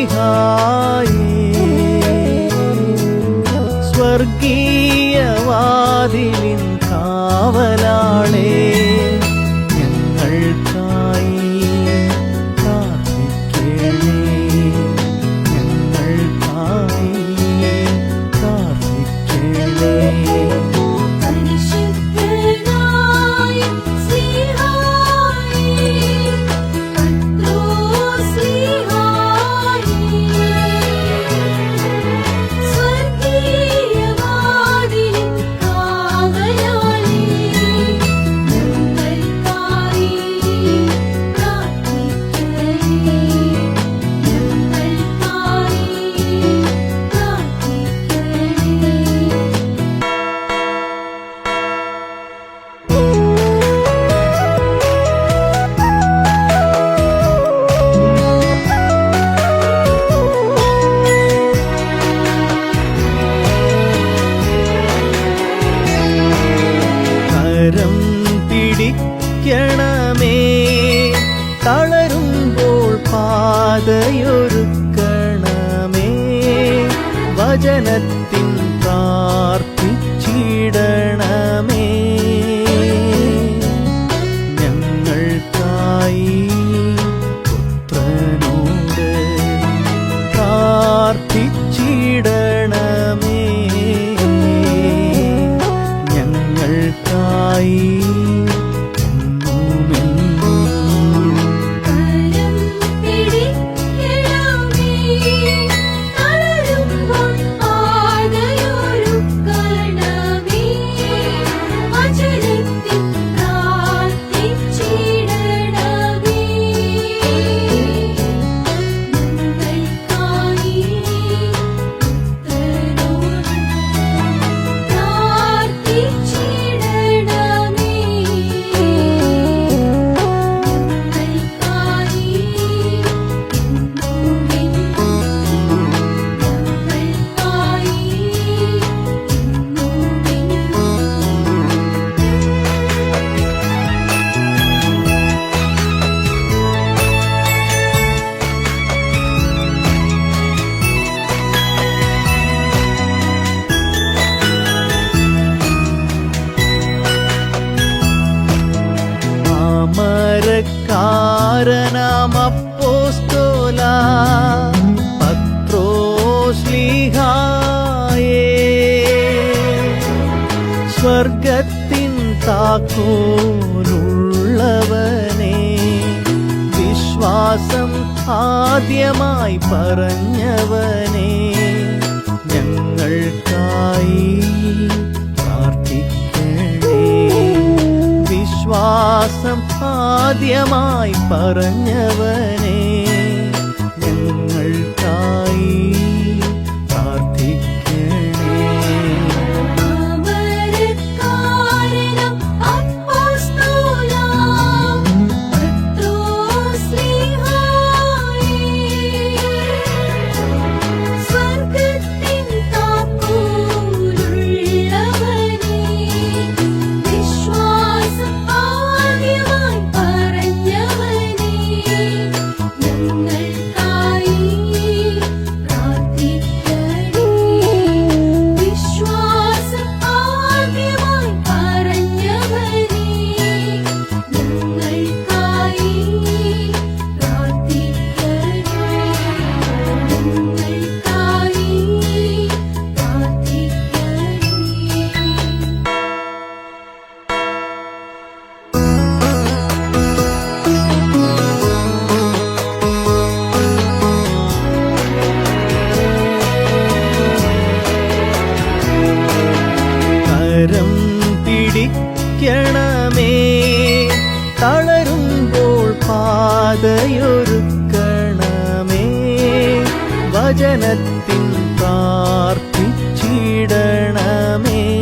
മിശിഹായി സ്വർഗീയവാതിലിൻ കാവലാളേ ഞങ്ങൾക്കാ கரம் பிடிக்கணமே തളരുമ്പോൾ പാതയൊരുക്കണമേ വചനത്തിൻ 啊 സ്വർഗത്തിൻ താക്കോലുള്ളവനെ വിശ്വാസം ആദ്യമായി പറഞ്ഞവനെ ഞങ്ങൾക്കായി പ്രാർത്ഥിക്കണേ. വിശ്വാസം ആദ്യമായി പറഞ്ഞവനെ കരം പിടിക്കണമേ. തളരുമ്പോൾ പാതയൊരുക്കണമേ. വചനത്തിൽ പ്രാർത്ഥിച്ചിടണമേ.